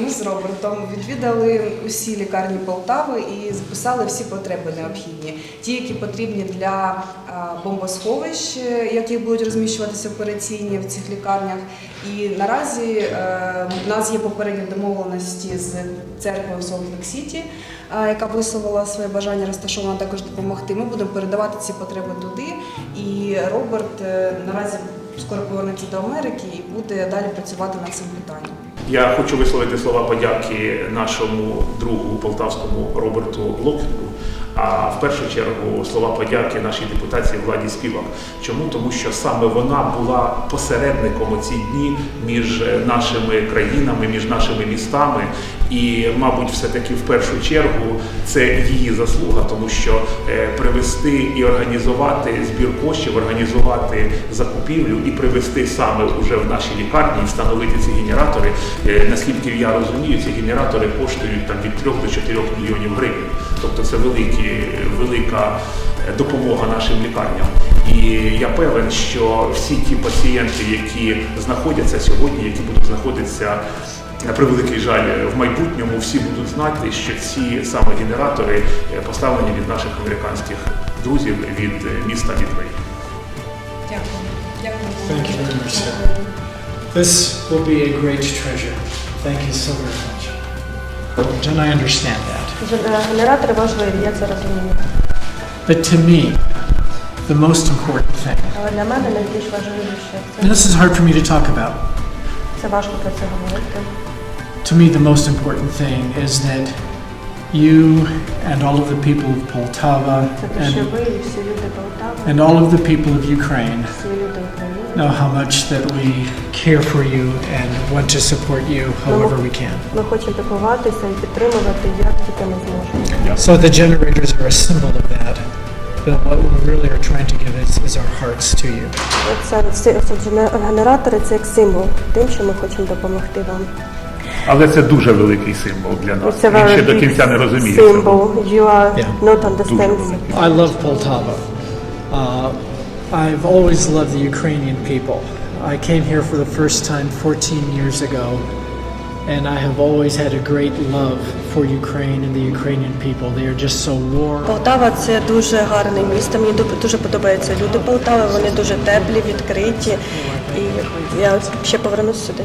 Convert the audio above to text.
Ми з Робертом відвідали усі лікарні Полтави і записали всі потреби необхідні. Ті, які потрібні для бомбосховищ, е, які будуть розміщуватися операційні в цих лікарнях. І наразі е, у нас є попередні домовленості з церквою Солт Лейк Сіті, яка висловила своє бажання розташована також допомогти. Ми будемо передавати ці потреби туди. І Роберт е, наразі скоро повернеться до Америки і буде далі працювати над цим питанням. Я хочу висловити слова подяки нашому другу полтавському Роберту Локвінгу. А в першу чергу слова подяки нашій депутації Владі Співак. Чому? Тому що саме вона була посередником у ці дні між нашими країнами, між нашими містами. І, мабуть, все-таки в першу чергу це її заслуга, тому що е, привести і організувати збір коштів, організувати закупівлю і привести саме уже в наші лікарні і встановити ці генератори. Е, Наскільки я розумію, ці генератори коштують там від 3 до 4 мільйонів гривень. Тобто це великі, велика е, допомога нашим лікарням. І я певен, що всі ті пацієнти, які знаходяться сьогодні, які будуть знаходитися на превеликий жаль в майбутньому, всі будуть знати, що ці саме генератори е, поставлені від наших американських друзів від е, міста Дітвей. Дякую. Дякую. This will be a great treasure. Thank you so very much. And I understand that. Генератори важливі, я це розумію. But to me, the most important thing, Але для мене найбільш важливіше and це, this is hard for me to talk about, це важко про це говорити. to me, the most important thing is that you and all of the people of Poltava Це те, що and, ви і всі люди Полтави, and all of the people of Ukraine всі люди України. know how much that we care for you and want to support you however we can. Ми хочемо допомагатися і підтримувати, як тільки ми зможемо. So the generators are a symbol of that. But what we really are trying to give is, is our hearts to you. Це, це, це гене- генератори це як символ тим, що ми хочемо допомогти вам. Але це дуже великий символ для нас. Це Він ще very до big кінця не розуміє. цього. symbol. You are Yeah. not understanding. I love Poltava. Uh, I've always loved the Ukrainian people. I came here for the first time 14 years ago, and I have always had a great love for Ukraine and the Ukrainian people. They are just so warm. Полтава це дуже гарне місто. Мені дуже подобаються люди Полтави. Вони дуже теплі, відкриті. І я ще повернусь сюди.